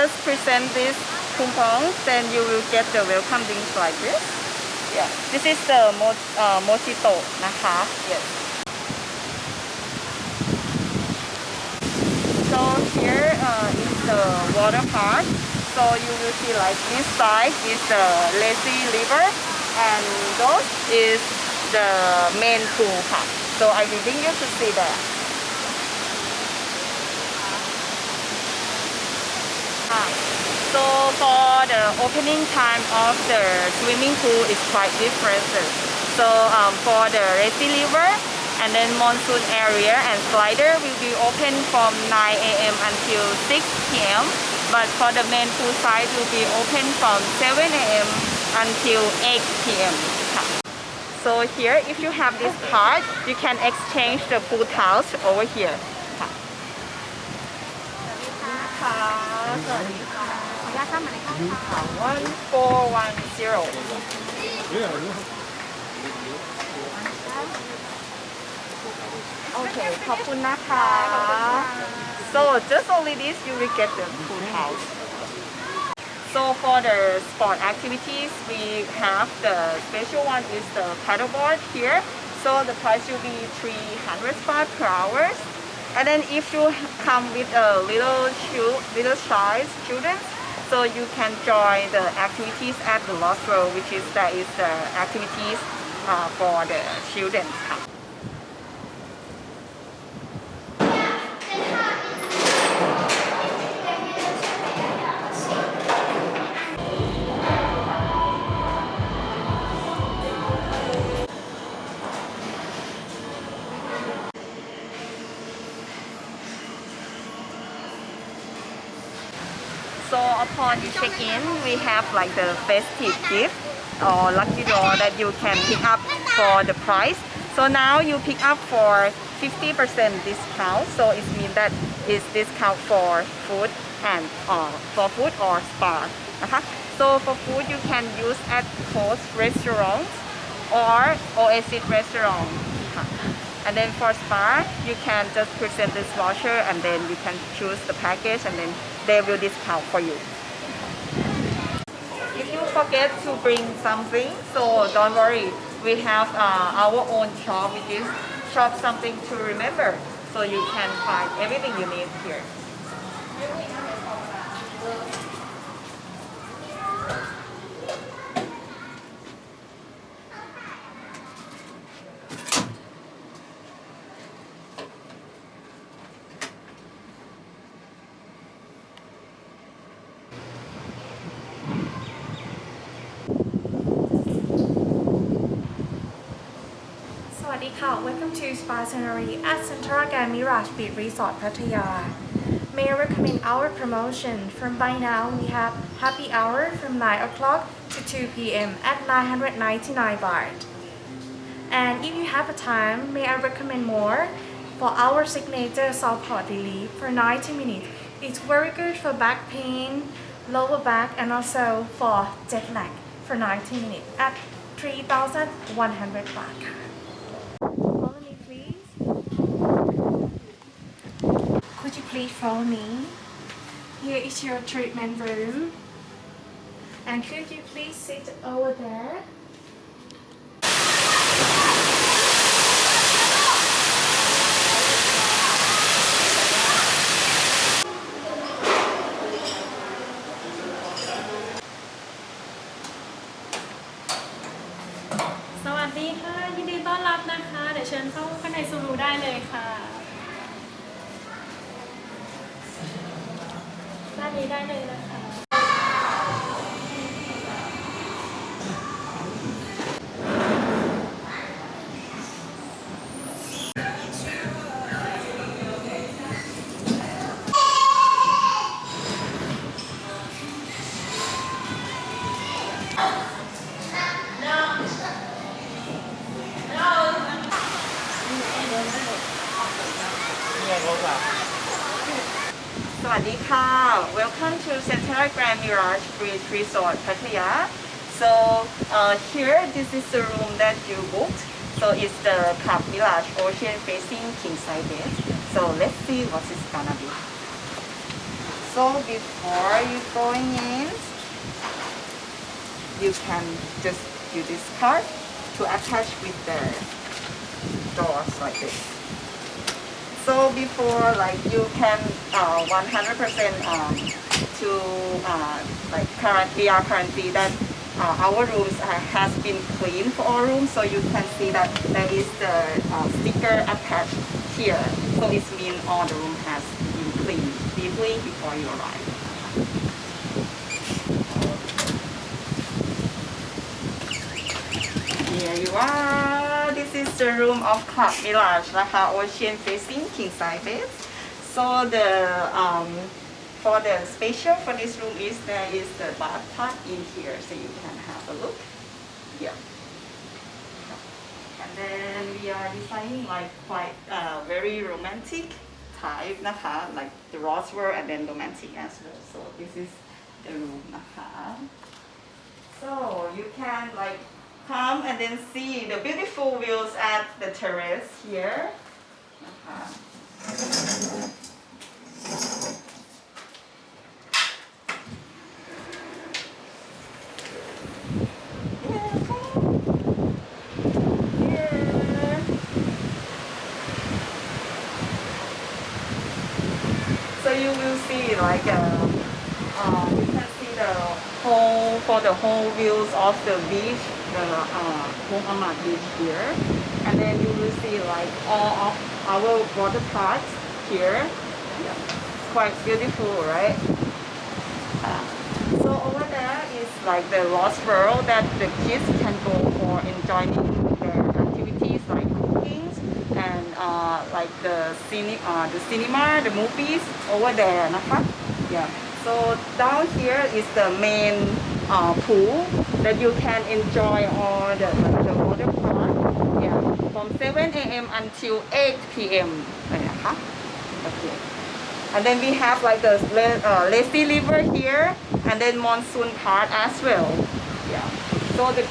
just present this coupon, then you will get the welcome drinks like this. Yeah, this is the mo uh, mojito นะคะ Yes. So here uh, is the water park. So you will see like this side is the lazy river and those is the main pool ค่ะ So I will bring you to see that. So for the opening time of the swimming pool is quite different. So um, for the lazy river and then monsoon area and slider will be open from 9 a.m. until 6 p.m. But for the main pool side will be open from 7 a.m. until 8 p.m. So here if you have this card you can exchange the pool towels over here one four one zero Yeah, so just only this you will get the food house. So for the sport activities we have the special one is the paddleboard here. So the price will be 300 baht per hour and then if you come with a little chil- little size children so you can join the activities at the Lost Road which is that is the activities uh, for the children So upon you check in, we have like the festive gift or lucky draw that you can pick up for the price. So now you pick up for 50% discount. So it means that it's discount for food and uh, for food or spa. Uh -huh. So for food you can use at Coast restaurants or Oasis restaurant. Uh -huh. And then for spa, you can just present this voucher and then you can choose the package and then they will discount for you. If you forget to bring something, so don't worry. We have uh, our own shop, which is shop something to remember. So you can find everything you need here. Hello, welcome to Spa Scenery at Santaraga Mirage Beach Resort Pattaya. May I recommend our promotion? From by now we have happy hour from 9 o'clock to 2 p.m. at 999 baht. And if you have a time may I recommend more? For our signature soft pot relief for 90 minutes it's very good for back pain lower back and also for jet lag for 90 minutes at 3,100 baht. Please follow me? Here is your treatment room. And could you please sit over there? สวัสดีค่ะ ยินดีต้อนรับนะคะ เดี๋ยวเชิญเข้าข้างในซูรูได้เลยค่ะ 你担这个 Beach Resort Pattaya. So uh, here, this is the room that you booked. So it's the Club Village Ocean facing king side bed. So let's see what it's gonna be. So before you going in, you can just use this card to attach with the doors like this. So before like you can uh, 100% um, to uh, like current are currently that uh, our rooms uh, has been cleaned for all rooms so you can see that there is the uh, sticker attached here. So it means all the room has been cleaned deeply before you arrive. Here you are. This is the room of club mirage like ocean facing king size bed so the um, for the special for this room is there is the bathtub in here, so you can have a look. Yeah. And then we are designing like quite uh, very romantic type นะคะ like the rose world and then romantic as well. So this is the room นะคะ So you can like come and then see the beautiful views at the terrace here. นะคะ like uh, uh, you can see the whole for the whole views of the beach, the uh, Amat beach here, and then you will see like all of our water parks here. Yeah. Quite beautiful, right? Uh, so over there is like the Lost World that the kids can go for enjoying their activities like cooking and uh, like the, cine uh, the cinema, the movies over there. Napa? Yeah. So down here is the main uh, pool that you can enjoy all the, the water. Yeah. From 7 a.m. until 8 p.m. Napa? Okay. And then we have like the uh, lazy river here and then monsoon part as well. Yeah. So the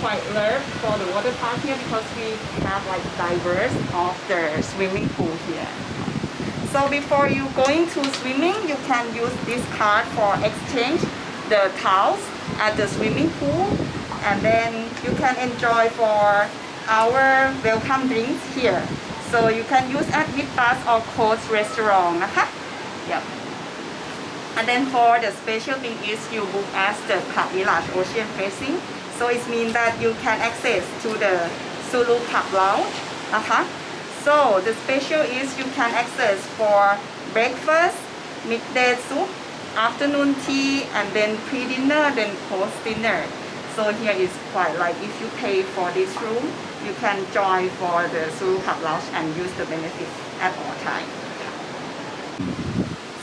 quite love for the water park here because we have like diverse of the swimming pool here. So before you going to swimming, you can use this card for exchange the towels at the swimming pool, and then you can enjoy for our welcome drinks here. So you can use at Mid Bus or Coast Restaurant นะคะ Yep. And then for the special thing is you book as the Club Village Ocean Facing. so it means that you can access to the Sulu Club Lounge. Uh-huh. So the special is you can access for breakfast, midday soup, afternoon tea, and then pre-dinner, then post-dinner. So here is quite like if you pay for this room, you can join for the Sulu Club Lounge and use the benefit at all time.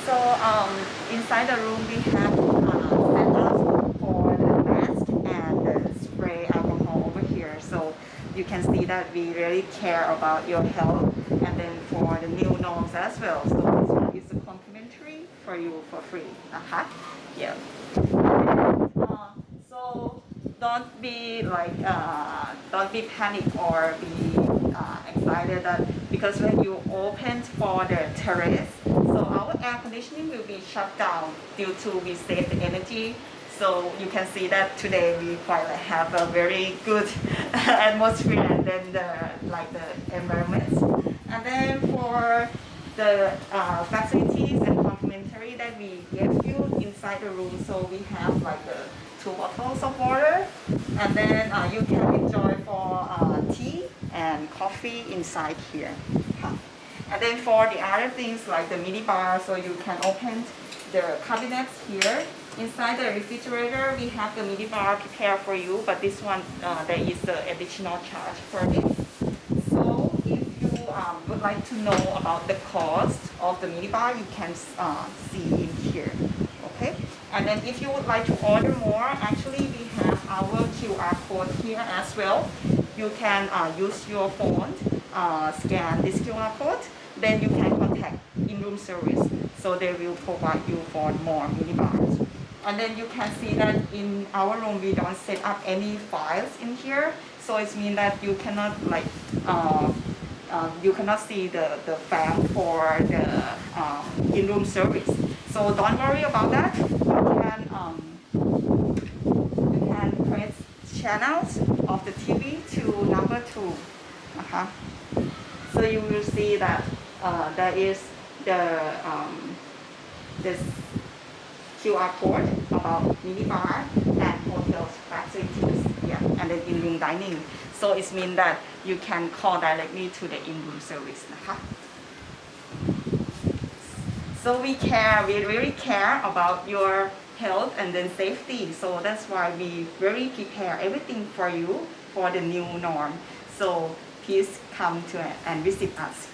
So um, inside the room we have uh, set up for the mask and the spray alcohol over here. So you can see that we really care about your health and then for the new norms as well. So this one is a complimentary for you for free. Uh-huh. Yeah. Uh, so don't be like uh, don't be panic or be uh, excited that because when you open for the terrace, so our air conditioning will be shut down due to we save the energy. So you can see that today we quite like have a very good atmosphere and then the like the environment. And then for the uh, facilities and complimentary that we gave you inside the room, so we have like the two bottles of water, and then uh, you can enjoy for uh, tea and coffee inside here. And then for the other things like the mini bar, so you can open the cabinets here. Inside the refrigerator, we have the mini bar prepared for you, but this one, uh, there is the additional charge for this. So if you um, would like to know about the cost of the minibar, you can uh, see in here. Okay. And then if you would like to order more, actually we have our QR code here as well. You can uh, use your phone, uh, scan this QR code, then you can contact in-room service. So they will provide you for more minibars. And then you can see that in our room we don't set up any files in here. So it means that you cannot like uh, um, you cannot see the, the fan for the um, in-room service. So don't worry about that. You can um, you can press channels of the TV to number two. Uh-huh. So you will see that uh, there is the um, this QR code about minibar and hotels facilities. Yeah, and then in-room dining. So it means that you can call directly to the in-room service. นะคะ So we care, we really care about your health and then safety. So that's why we really prepare everything for you for the new norm. So please come to and visit us.